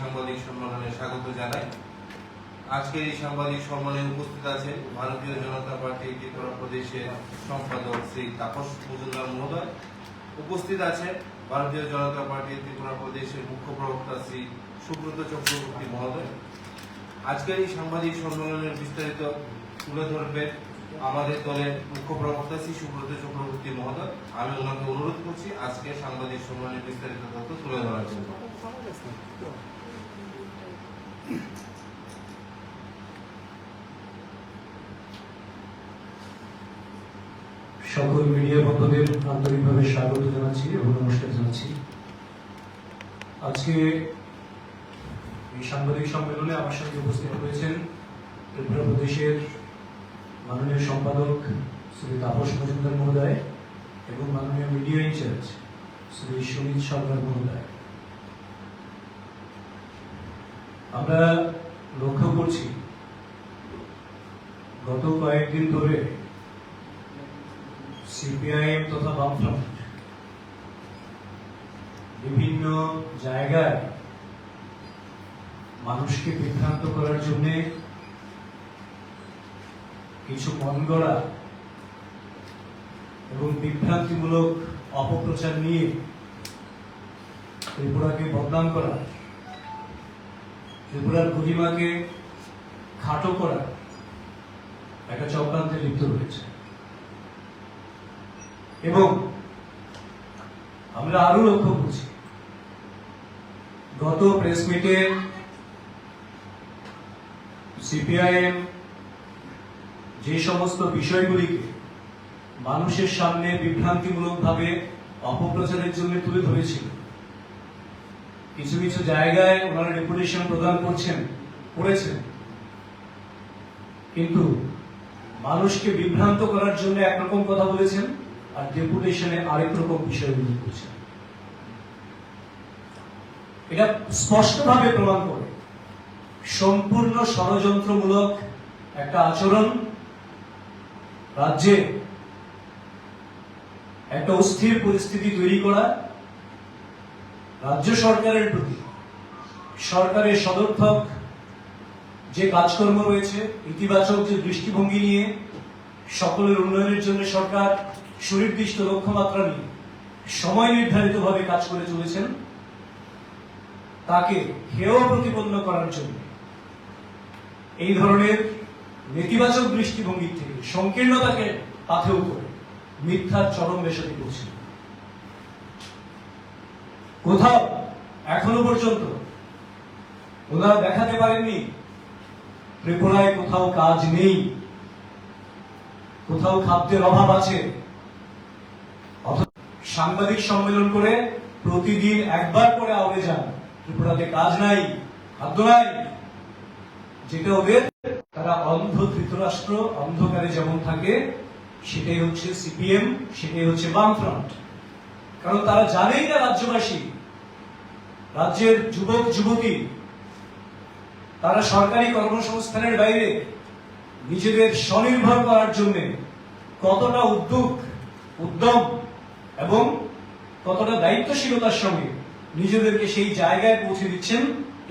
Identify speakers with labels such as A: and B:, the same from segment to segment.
A: সাংবাদিক সম্মেলনে স্বাগত জানাই। আজকের এই সাংবাদিক সম্মেলনে উপস্থিত আছেন ভারতীয় জনতা পার্টি ত্রিপুরা প্রদেশের সম্পাদক শ্রী তাপস মজুমদার মহোদয়। উপস্থিত আছেন ভারতীয় জনতা পার্টি ত্রিপুরা প্রদেশের মুখ্য প্রবক্তা শ্রী সুব্রত চক্রবর্তী মহোদয়। আজকের এই সাংবাদিক সম্মেলনের বিস্তারিত তুলে ধরবেন আমাদের দলের মুখ্য প্রবক্তা শ্রী সুব্রত চক্রবর্তী মহোদয়। আমি ওনাকে অনুরোধ করছি আজকে সাংবাদিক সম্মেলনের বিস্তারিত তথ্য তুলে ধরার জন্য।
B: সকল মিডিয়া বন্ধুদের আন্তরিকভাবে স্বাগত জানাচ্ছি এবং নমস্কার জানাচ্ছি। আজকে এই সাংবাদিক সম্মেলনে আমার সঙ্গে উপস্থিত হয়েছেন ত্রিপুরা প্রদেশের মাননীয় সম্পাদক শ্রী তাপস মজুমদার মহোদয় এবং মাননীয় মিডিয়া ইনচার্জ শ্রী সুনীল সরকার মহোদয়। আমরা লক্ষ্য করছি, গত কয়েকদিন ধরে সিপিআইএম তথা বামফ্রন্ট বিভিন্ন জায়গায় মানুষকে বিভ্রান্ত করার জন্য কিছু মন গড়া এবং বিভ্রান্তিমূলক অপপ্রচার নিয়ে ত্রিপুরাকে বদনাম করা ত্রিপুরার গরিমাকে খাটো করা একটা চক্রান্তে লিপ্ত রয়েছে। এবং আমরা আরও লক্ষ্য করছি, গত প্রেস মিটে সিপিআইএম যে সমস্ত বিষয়গুলিকে মানুষের সামনে বিভ্রান্তিমূলকভাবে অপপ্রচারের জন্য তুলে ধরেছিল কিছু কিছু জায়গায় ওনারা রেপুটেশন প্রদান করছেন, করেছেন। কিন্তু মানুষকে বিভ্রান্ত করার জন্য একরকম কথা বলেছেন আর ডেপুটেশনে আরেক রকম বিষয় উল্লেখ করছেন। এটা স্পষ্টভাবে প্রমাণ করে সম্পূর্ণ ষড়যন্ত্রমূলক একটা আচরণ, রাজ্যে একটা অস্থির পরিস্থিতি তৈরি করা রাজ্য সরকারের প্রতি সরকারের সদর্থক যে কাজকর্ম রয়েছে, ইতিবাচক যে দৃষ্টিভঙ্গি নিয়ে সকলের উন্নয়নের জন্য সরকার সুনির্দিষ্ট লক্ষ্যমাত্রা নিয়ে সময় নির্ধারিতভাবে কাজ করে চলেছেন, তাকে হেয় প্রতিপন্ন করার জন্য এই ধরনের নেতিবাচক দৃষ্টিভঙ্গির থেকে সংকীর্ণতাকে পাথেও করে মিথ্যার চরম বেশাতি করছে কোথাও, এখনও পর্যন্ত ওনারা দেখাতে পারেননি ত্রিপুরায় কোথাও কাজ নেই, কোথাও খাদ্যের অভাব আছে। সাংবাদিক সম্মেলন করে প্রতিদিন একবার করে আওড়ে যান ত্রিপুরাতে কাজ নাই, খাদ্য নাই, যেটা ওদের, তারা অন্ধ ধৃতরাষ্ট্র, অন্ধকারে যেমন থাকে, সেটাই হচ্ছে সিপিএম, সেটাই হচ্ছে বামফ্রন্ট। কারণ তারা জানেই না রাজ্যবাসী রাজ্যের যুবক যুবতী, তারা সরকারি কর্মসংস্থানের বাইরে নিজেদের স্বনির্ভর করার জন্য কতটা উদ্যোগ, উদ্যম এবং কতটা দায়িত্বশীলতার সঙ্গে নিজেদেরকে সেই জায়গায় পৌঁছে দিচ্ছেন,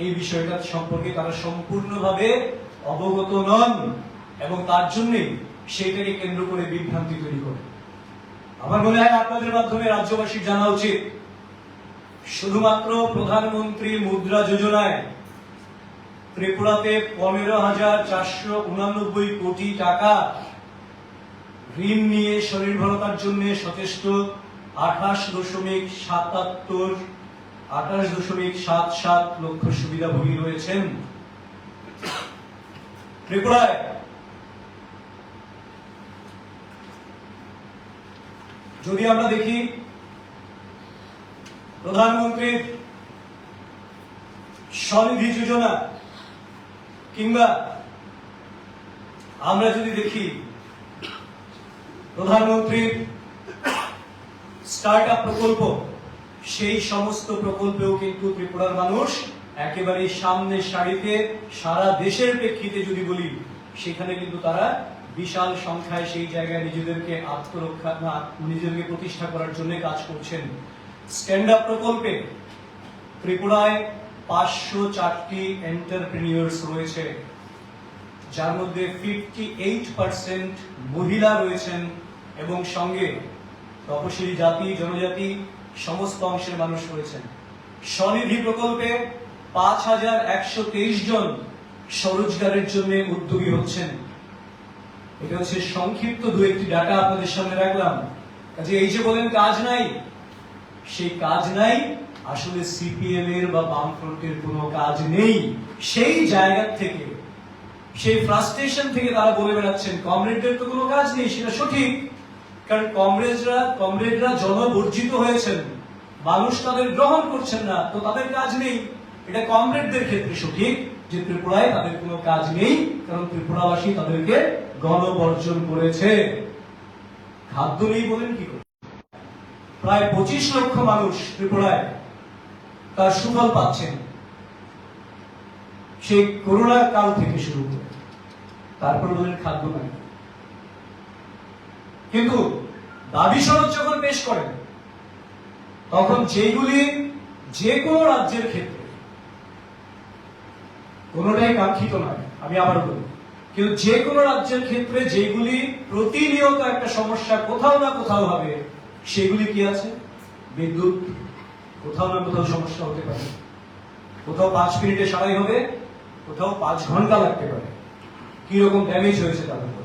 B: এই বিষয়টা সম্পর্কে তারা সম্পূর্ণভাবে অবগত নন এবং তার জন্যই সেইটাকে কেন্দ্র করে বিভ্রান্তি তৈরি করে। আমার মনে হয় আপনাদের মাধ্যমে রাজ্যবাসীর জানা উচিত শুধুমাত্র প্রধানমন্ত্রী মুদ্রা যোজনায় ত্রিপুরাতে পনেরো হাজার চারশো উনানব্বই কোটি টাকা ঋণ নিয়ে স্বনির্ভরতার জন্য সচেষ্ট আঠাশ দশমিক সাতাত্তর, আঠাশ দশমিক সাত সাত লক্ষ সুবিধাভোগী রয়েছেন। ত্রিপুরায় যদি আমরা দেখি প্রধানমন্ত্রীর স্বনিধি যোজনা কিংবা আমরা যদি দেখি প্রধানমন্ত্রীর স্টার্ট আপ প্রকল্প, সেই সমস্ত প্রকল্পেও কিন্তু ত্রিপুরার মানুষ একেবারে সামনের সারিতে সারা দেশের প্রেক্ষিতে যদি বলি, সেখানে কিন্তু তারা বিশাল সংখ্যায় সেই জায়গায় নিজেদেরকে আত্মরক্ষা নিজেদেরকে প্রতিষ্ঠা করার জন্য কাজ করছেন। স্ট্যান্ড আপ প্রকল্পে ত্রিপুরায় পাঁচশো চারটি এন্টারপ্রিনিয়র্স রয়েছে, যার মধ্যে ফিফটি এইট পার্সেন্ট মহিলা রয়েছেন এবং সঙ্গে তপশিলি জাতি, জনজাতি, সমস্ত অংশের মানুষ রয়েছেন। স্বনিধি প্রকল্পে পাঁচ হাজার একশো তেইশ জন স্বরোজগারের জন্য উদ্যোগী হচ্ছেন। এটা হচ্ছে সংক্ষিপ্ত দু একটি ডাটা আপনাদের সামনে রাখলাম। কাজে এই যে বলেন, কাজ নাই সেই কাজ নাই। আসলে সিপিএম এর বা বামফ্রন্টের কোনো কাজ নেই। সেই জায়গা থেকে, সেই ফ্রাস্ট্রেশন থেকে তারা বলে বেড়াচ্ছেন, কমরেডদের তো কোনো কাজ নেই, সেটা সঠিক। কারণ কংগ্রেসরা কমরেডরা জনবর্জিত হয়েছেন। মানুষ তাদের গ্রহণ করছেন না, তো তাদের কাজ নেই। এটা কমরেডদের ক্ষেত্রে সঠিক যে ত্রিপুরায় তাদের কোনো কাজ নেই, কারণ ত্রিপুরাবাসী তাদেরকে গণবর্জন করেছে। খাদ্য নেই বলেন কি করে? প্রায় পঁচিশ লক্ষ মানুষ ত্রিপুরায় তার সুফল পাচ্ছেন। সেই করোনা কাল থেকে শুরু করে। তারপর বলেন খাদ্য নাই। কিন্তু দাবি সনদ যখন পেশ করেন, তখন যেগুলি যে কোনো রাজ্যের ক্ষেত্রে, কোনোটাই কাঙ্ক্ষিত নয়, আমি আবার বলি। কিন্তু যে কোনো রাজ্যের ক্ষেত্রে যেগুলি প্রতিনিয়ত একটা সমস্যা কোথাও না কোথাও হবে সেগুলি কি আছে? বিদ্যুৎ, কোথাও না কোথাও সমস্যা হতে পারে। কোথাও পাঁচ মিনিটে সারাই হবে, কোথাও পাঁচ ঘণ্টা লাগতে পারে। কি রকম ড্যামেজ হয়েছে তার উপর?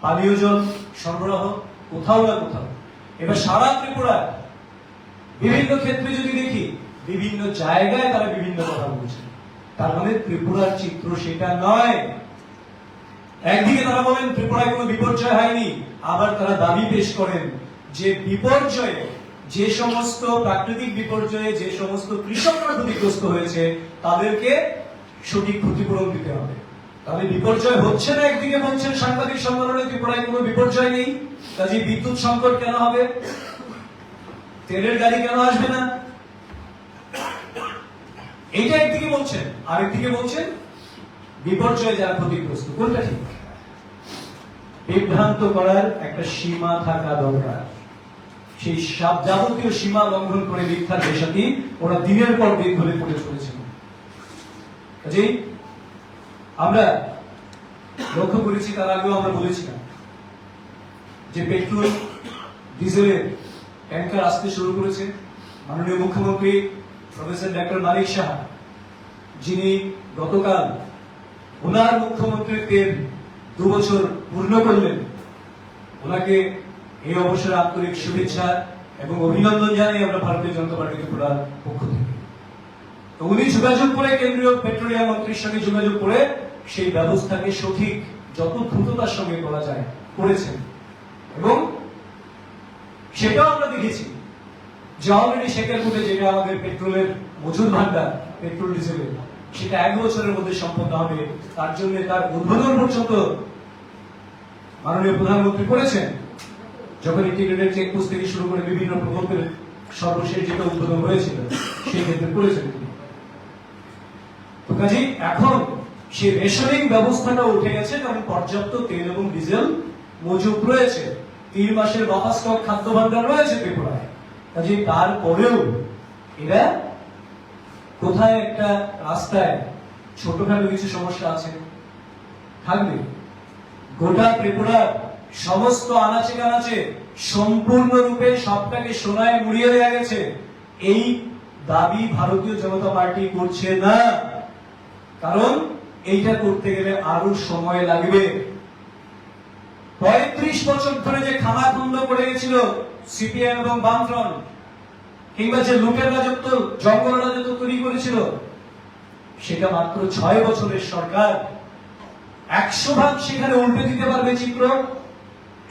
B: পানীয় জল সরবরাহ, কোথাও না কোথাও। এবার সারা ত্রিপুরায় বিভিন্ন ক্ষেত্রে যদি দেখি, বিভিন্ন জায়গায় তারা বিভিন্ন কথা বলছে। তার মানে ত্রিপুরার চিত্র সেটা নয়। একদিকে তারা বলেন, ত্রিপুরায় কোনো বিপর্যয় হয়নি, আবার তারা দাবি পেশ করেন। যে বিপর্যয়ে, যে সমস্ত প্রাকৃতিক বিপর্যয়ে, যে সমস্ত কৃষকরা ক্ষতিগ্রস্ত হয়েছে, তাদেরকে সঠিক ক্ষতিপূরণ দিতে হবে। তাহলে বিপর্যয় হচ্ছে না একদিকে বলছেন সাংবাদিক সম্মেলনে ত্রিপুরায় কোনো বিপর্যয় নেই কাজে বিদ্যুৎ সংকট কেন হবে? তেলের গাড়ি কেন আসবে না? এইটা একদিকে বলছেন, আরেকদিকে বলছেন বিপর্যয়ে যারা ক্ষতিগ্রস্ত, কোনটা ঠিক? বিভ্রান্ত করার একটা সীমা থাকা দরকার। সেই সব যাবতীয় সীমা লঙ্ঘন করে মিথ্যার দেশাতি ওরা দিনের পর দিন ধরে পড়ে চলেছেন কাজেই আমরা লক্ষ্য করেছি, তার আগেও আমরা বলেছিলাম যে পেট্রোল, ডিজেলের ট্যাঙ্কার আসতে শুরু করেছে। মাননীয় মুখ্যমন্ত্রী প্রফেসর ডক্টর মানিক সাহা যিনি গতকাল ওনার মুখ্যমন্ত্রীত্বের দু বছর পূর্ণ করলেন, ওনাকে এই অবসরে আন্তরিক শুভেচ্ছা এবং অভিনন্দন জানাই আমরা ভারতীয় জনতা পার্টি ত্রিপুরার পক্ষ থেকে। তো উনি যোগাযোগ করে কেন্দ্রীয় পেট্রোলিয়াম মন্ত্রীর সঙ্গে যোগাযোগ করে সেই ব্যবস্থাকে সঠিক, যত দ্রুততার সঙ্গে করা যায় করেছেন। এবং সেটাও আমরা দেখেছি যে অলরেডি শেখেরপুরে যেটা আমাদের পেট্রোলের মজুর ভান্ডার পেট্রোল ডিজেলের, সেটা এক বছরের মধ্যে সম্পন্ন হবে। তার জন্য তার উদ্বোধন পর্যন্ত মাননীয় প্রধানমন্ত্রী করেছেন। যখন ইন্টিগ্রেটেড চেকপোস্ট থেকে শুরু করে বিভিন্ন প্রকল্পের সর্বশেষ যেটা উদ্বোধন হয়েছিল, সেই ক্ষেত্রে করেছেন তিনি। তো কাজে এখন সেই রেশনিং ব্যবস্থাটা উঠে গেছে, কারণ পর্যাপ্ত তেল এবং ডিজেল মজুদ রয়েছে। তিন মাসের বাফা স্টক খাদ্য ভান্ডার রয়েছে ত্রিপুরায়। কাজে তারপরেও এরা কোথায় একটা রাস্তায় ছোটখাটো কিছু সমস্যা আছে, থাকবে। গোটা ত্রিপুরার সমস্ত আনাচে কানাচে সম্পূর্ণরূপে সবটাকে সোনায় মুড়িয়ে দেওয়া গেছে। এই দাবি ভারতীয় জনতা পার্টি করছে না। কারণ এইটা করতে গেলে আরও সময় লাগবে। পঁয়ত্রিশ বছর ধরে যে খানাখন্দ পড়ে গেছিল সিপিএম এবং বামফ্রন্ট, কিংবা যে লুটের রাজত্ব, জঙ্গল রাজত্ব তৈরি করেছিল, সেটা মাত্র ছয় বছরের সরকার। একশো ভাগ সেখানে উল্টে দিতে পারবে চিত্র।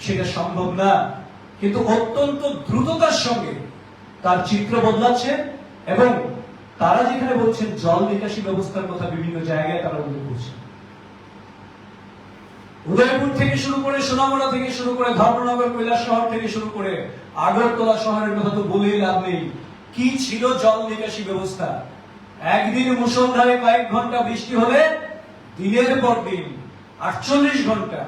B: সেটা সম্ভব না। কিন্তু অত্যন্ত দ্রুততার সঙ্গে তার চিত্র বদলাচ্ছে এবং তারা যেখানে বলছেন জল নিকাশি ব্যবস্থার কথা বিভিন্ন জায়গায় তারা উল্লেখ করছে উদয়পুর থেকে শুরু করে সোনামুড়া থেকে শুরু করে ধর্মনগর, কৈলাস শহর থেকে শুরু করে আগরতলা শহরের কথা তো বলেই লাভ নেই। কি ছিল জল নিকাশি ব্যবস্থা? একদিন মুসলধারে কয়েক ঘণ্টা বৃষ্টি হলে দিনের পর দিন আটচল্লিশ ঘণ্টা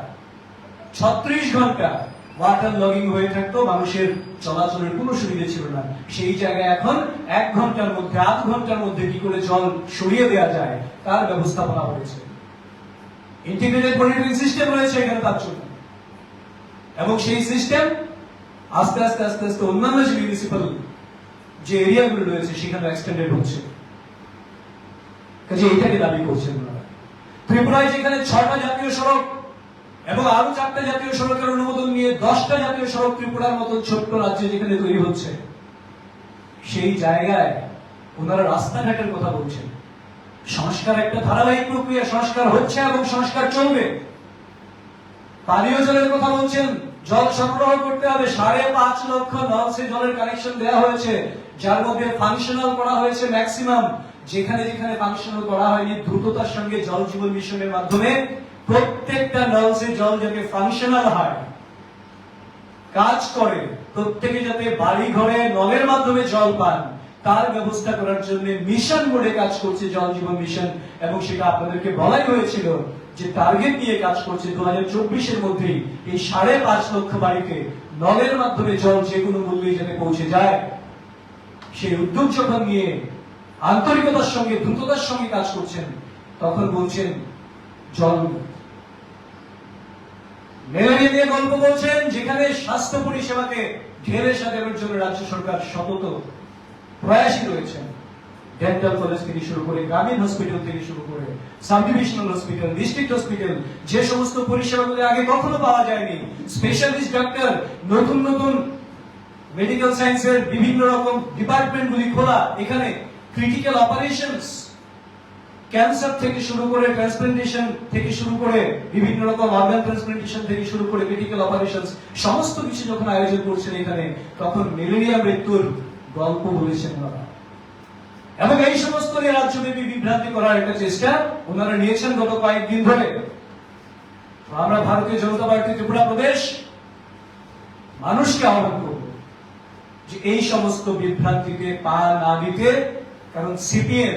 B: ছত্রিশ ঘণ্টা ওয়াটার লগিং হয়ে থাকতো, মানুষের চলাচলের কোনো সুবিধা ছিল না। সেই জায়গায় এখন এক ঘণ্টার মধ্যে, আধ ঘণ্টার মধ্যে কি করে জল সরিয়ে দেওয়া যায়, তার ব্যবস্থাপনা হয়েছে। ইন্টিগ্রেটেড মনিটরিং সিস্টেম রয়েছে এখানে তার জন্য। এবং সেই সিস্টেম আস্তে আস্তে আস্তে আস্তে অন্যান্য যে মিউনিসিপাল যে এরিয়াগুলো রয়েছে সেখানে এক্সটেন্ডেড হচ্ছে। কাজে এটাকে দাবি করছেন ওনারা। ত্রিপুরায় যেখানে ছয়টা জাতীয় সড়ক এবং আরও চারটা জাতীয় সড়কের অনুমোদন নিয়ে দশটা জাতীয় সড়ক ত্রিপুরার মতো ছোট্ট রাজ্যে যেখানে তৈরি হচ্ছে, সেই জায়গায় ওনারা রাস্তাঘাটের কথা বলছেন। সংস্কার একটা ধারাবাহিক প্রক্রিয়া, সংস্কার হচ্ছে এবং সংস্কার চলবে। পানীয় জলের কথা বলছেন, জল সরবরাহ করতে হবে, সাড়ে পাঁচ লক্ষ নলসে জলের কানেকশন দেওয়া হয়েছে, যার মধ্যে ফাংশনাল করা হয়েছে ম্যাক্সিমাম যেখানে যেখানে ফাংশনাল করা হয়নি, দ্রুততার সঙ্গে জল জীবন মিশনের মাধ্যমে প্রত্যেকটা নলসে জল যাতে ফাংশনাল হয়, কাজ করে, প্রত্যেকে যাতে বাড়ি ঘরে নলের মাধ্যমে জল পান, তার ব্যবস্থা করার জন্য মিশন মোডে কাজ করছে জল জীবন মিশন এবং সেটা আপনাদেরকে বলাই হয়েছিল যে টার্গেট নিয়ে কাজ করছে দু হাজার চব্বিশের মধ্যেই এই সাড়ে পাঁচ লক্ষ বাড়িতে নলের মাধ্যমে জল যে কোনো মূল্যে যাতে পৌঁছে যায়। সেই উদ্যোগ যখন নিয়ে আন্তরিকতার সঙ্গে, দ্রুততার সঙ্গে কাজ করছেন, তখন বলছেন, জল ম্যালেরিয়া নিয়ে গল্প বলছেন, যেখানে স্বাস্থ্য পরিষেবাকে ঢেলে সাজানোর জন্য রাজ্য সরকার সতত প্রয়াসী রয়েছেন। ডেন্টাল কলেজ থেকে শুরু করে গ্রামীণ হসপিটাল থেকে শুরু করে sub divisional hospital district hospital যে সমস্ত পরিষেবাগুলো আগে কখনো পাওয়া যায়নি স্পেশালিস্ট ডাক্তার নতুন নতুন মেডিকেল সায়েন্সের বিভিন্ন রকম ডিপার্টমেন্ট গুলি খোলা, এখানে ক্রিটিক্যাল অপারেশনস ক্যান্সার থেকে শুরু করে ট্রান্সপ্লান্টেশন থেকে শুরু করে বিভিন্ন রকম অর্গান ট্রান্সপ্লান্টেশন থেকে শুরু করে মেডিকেল অপারেশন সমস্ত কিছু যখন আয়োজন করছেন এখানে, তখন ম্যালেরিয়া মৃত্যুর গল্প বলেছেন ওনারা এবং এই সমস্ত রাজ্যব্যাপী বিভ্রান্তি করার একটা চেষ্টা ওনারা নিয়েছেন গত কয়েকদিন ধরে। আমরা ভারতীয় জনতা পার্টি ত্রিপুরা প্রদেশ মানুষকে আহ্বান করব যে এই সমস্ত বিভ্রান্তিতে পা না দিতে, কারণ সিপিএম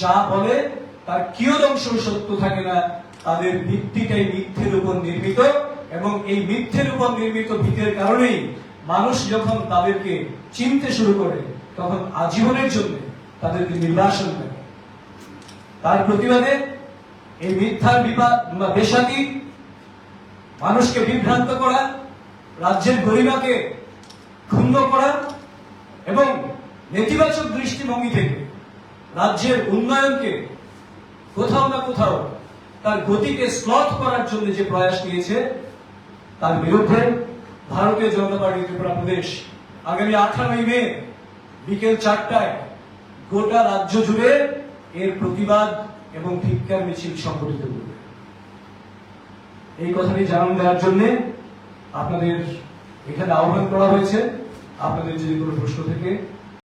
B: যা বলে, তার কিয়দংশ সত্য থাকে না, তাদের ভিত্তিটাই মিথ্যের উপর নির্মিত এবং এই মিথ্যের উপর নির্মিত ভিতের কারণেই মানুষ যখন তাদেরকে চিনতে শুরু করে, তখন আজীবনের জন্য তাদেরকে নির্বাসন করে। তার প্রতিবাদে এই মিথ্যার বিবাদ বা বেসাতি মানুষকে বিভ্রান্ত করা, রাজ্যের গরিমাকে ক্ষুণ্ণ করা এবং নেতিবাচক দৃষ্টিভঙ্গি থেকে রাজ্যের উন্নয়নকে কোথাও না কোথাও তার গতিকে স্লথ করার জন্য যে প্রয়াস নিয়েছে, তার বিরুদ্ধে ভারতীয় জনতা পার্টি ত্রিপুরা প্রদেশ আগামী আঠারোই মে বিকেল চারটায় গোটা রাজ্য জুড়ে এর প্রতিবাদ এবং ধিক্কার মিছিল সংগঠিত করবে। এই কথাটি জানান দেওয়ার জন্য আপনাদের এখানে আহ্বান করা হয়েছে। আপনাদের যদি কোনো প্রশ্ন থেকে